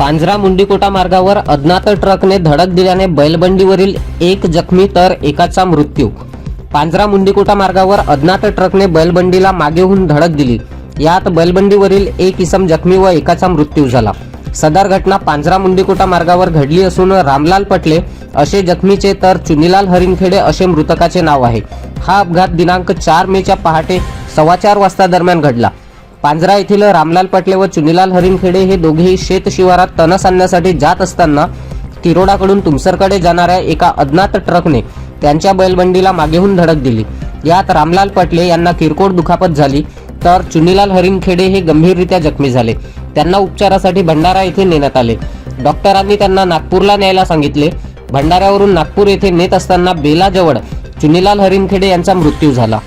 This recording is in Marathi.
पांजरा मुंडीकोटा मार्गावर अज्ञात ट्रकने धडक दिल्याने बैलबंडीवरील एक जखमी तर एकाचा मृत्यू. पांजरा मुंडीकोटा मार्गावर अज्ञात ट्रकने बैलबंडीला मागेहून धडक दिली. यात बैलबंडीवरील एक इसम जखमी व एकाचा मृत्यू झाला. सदर घटना पांजरा मुंडीकोटा मार्गावर घडली असून रामलाल पटले असे जखमीचे तर चुनीलाल हरिणखेडे असे मृतकाचे नाव आहे. हा अपघात दिनांक चार मेच्या पहाटे सव्वा चार वाजता दरम्यान घडला. पांजरा येथील रामलाल पटले व चुनीलाल हरिणखेडे हे दोघेही शेत शिवारात तणस आणण्यासाठी जात असताना तिरोडाकडून तुमसरकडे जाणाऱ्या एका अज्ञात ट्रकने त्यांच्या बैलबंडीला मागेहून धडक दिली. यात रामलाल पटले यांना किरकोळ दुखापत झाली तर चुनीलाल हरिणखेडे हे गंभीररित्या जखमी झाले. त्यांना उपचारासाठी भंडारा येथे नेण्यात आले. डॉक्टरांनी त्यांना नागपूरला न्यायला सांगितले. भंडाऱ्यावरून नागपूर येथे नेत असताना बेलाजवळ चुनीलाल हरिणखेडे यांचा मृत्यू झाला.